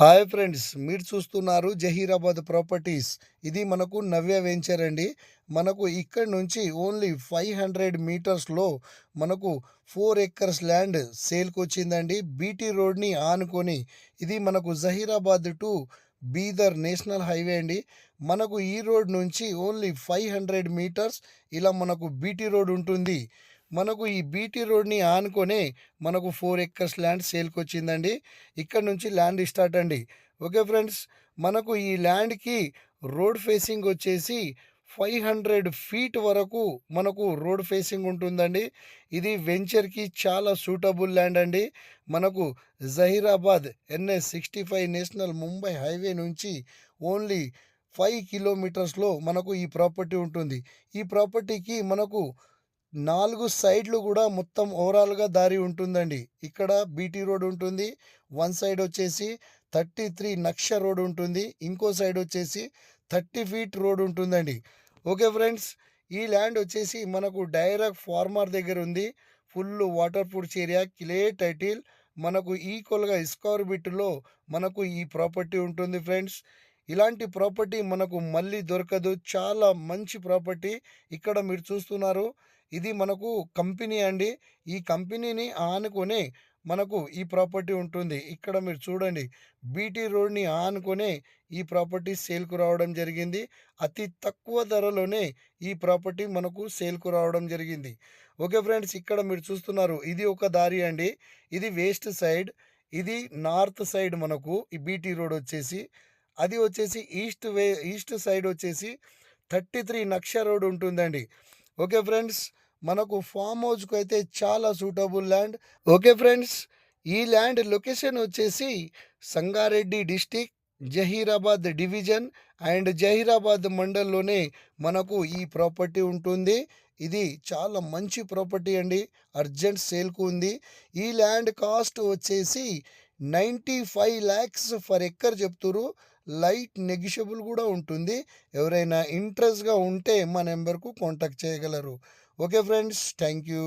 Hi friends మీరు చూస్తున్నారు Zaheerabad properties. ఇది మనకు నవ్య వెంచర్ అండి. మనకు ఇక్కడ నుంచి ఓన్లీ ఫైవ్ హండ్రెడ్ మీటర్స్లో మనకు ఫోర్ ఎకర్స్ ల్యాండ్ సేల్కి వచ్చిందండి. బీటీ రోడ్ని ఆనుకొని ఇది మనకు Zaheerabad to Bidar national highway అండి. మనకు ఈ రోడ్ నుంచి ఓన్లీ ఫైవ్ హండ్రెడ్ మీటర్స్ ఇలా మనకు బీటీ రోడ్ ఉంటుంది. మనకు ఈ బీటీ రోడ్ని ఆనుకొనే మనకు ఫోర్ ఎక్కర్స్ ల్యాండ్ సేల్కి వచ్చిందండి ఇక్కడ నుంచి ల్యాండ్ స్టార్ట్ అండి. ఓకే ఫ్రెండ్స్ మనకు ఈ ల్యాండ్కి రోడ్ ఫేసింగ్ వచ్చేసి ఫైవ్ హండ్రెడ్ ఫీట్ వరకు మనకు రోడ్ ఫేసింగ్ ఉంటుందండి. ఇది వెంచర్కి చాలా సూటబుల్ ల్యాండ్ అండి. మనకు Zaheerabad NS sixty five national Mumbai highway నుంచి ఓన్లీ ఫైవ్ కిలోమీటర్స్లో మనకు ఈ ప్రాపర్టీ ఉంటుంది. ఈ ప్రాపర్టీకి మనకు నాలుగు సైడ్లు కూడా మొత్తం ఓవరాల్గా దారి ఉంటుందండి. ఇక్కడ బీటీ రోడ్ ఉంటుంది వన్ సైడ్ వచ్చేసి థర్టీ త్రీ నక్ష రోడ్ ఉంటుంది ఇంకో సైడ్ వచ్చేసి థర్టీ ఫీట్ రోడ్ ఉంటుందండి. ఓకే ఫ్రెండ్స్ ఈ ల్యాండ్ వచ్చేసి మనకు డైరెక్ట్ ఫార్మర్ దగ్గర ఉంది. Full water proof area clay title. మనకు ఈక్వల్గా ఇస్కార్బిట్లో బిట్లో మనకు ఈ ప్రాపర్టీ ఉంటుంది ఫ్రెండ్స్. ఇలాంటి ప్రాపర్టీ మనకు మళ్ళీ దొరకదు. చాలా మంచి ప్రాపర్టీ ఇక్కడ మీరు చూస్తున్నారు. ఇది మనకు కంపెనీ అండి. ఈ కంపెనీని ఆనుకొని మనకు ఈ ప్రాపర్టీ ఉంటుంది. ఇక్కడ మీరు చూడండి. బీటీ రోడ్ని ఆనుకొని ఈ ప్రాపర్టీ సేల్కు రావడం జరిగింది. అతి తక్కువ ధరలోనే ఈ ప్రాపర్టీ మనకు సేల్కు రావడం జరిగింది. ఓకే ఫ్రెండ్స్ ఇక్కడ మీరు చూస్తున్నారు. ఇది ఒక దారి అండి. ఇది వేస్ట్ సైడ్. ఇది నార్త్ సైడ్ మనకు ఈ బీటీ రోడ్ వచ్చేసి. అది వచ్చేసి ఈస్ట్ వే ఈస్ట్ సైడ్ వచ్చేసి థర్టీ త్రీ నక్ష రోడ్ ఉంటుందండి. ఓకే ఫ్రెండ్స్ మనకు ఫామ్ హౌస్కు అయితే చాలా సూటబుల్ ల్యాండ్. ఓకే ఫ్రెండ్స్ ఈ ల్యాండ్ లొకేషన్ వచ్చేసి Sangareddy district Zaheerabad division and Zaheerabad మండల్లోనే మనకు ఈ ప్రాపర్టీ ఉంటుంది. ఇది చాలా మంచి ప్రాపర్టీ అండి. అర్జెంట్ సేల్కు ఉంది. ఈ ల్యాండ్ కాస్ట్ వచ్చేసి ninety five lakhs for acre చెప్తురు light negotiable కూడా ఉంటుంది. ఎవరైనా ఇంట్రెస్ట్గా ఉంటే మా నెంబర్కు కాంటాక్ట్ చేయగలరు. Okay friends thank you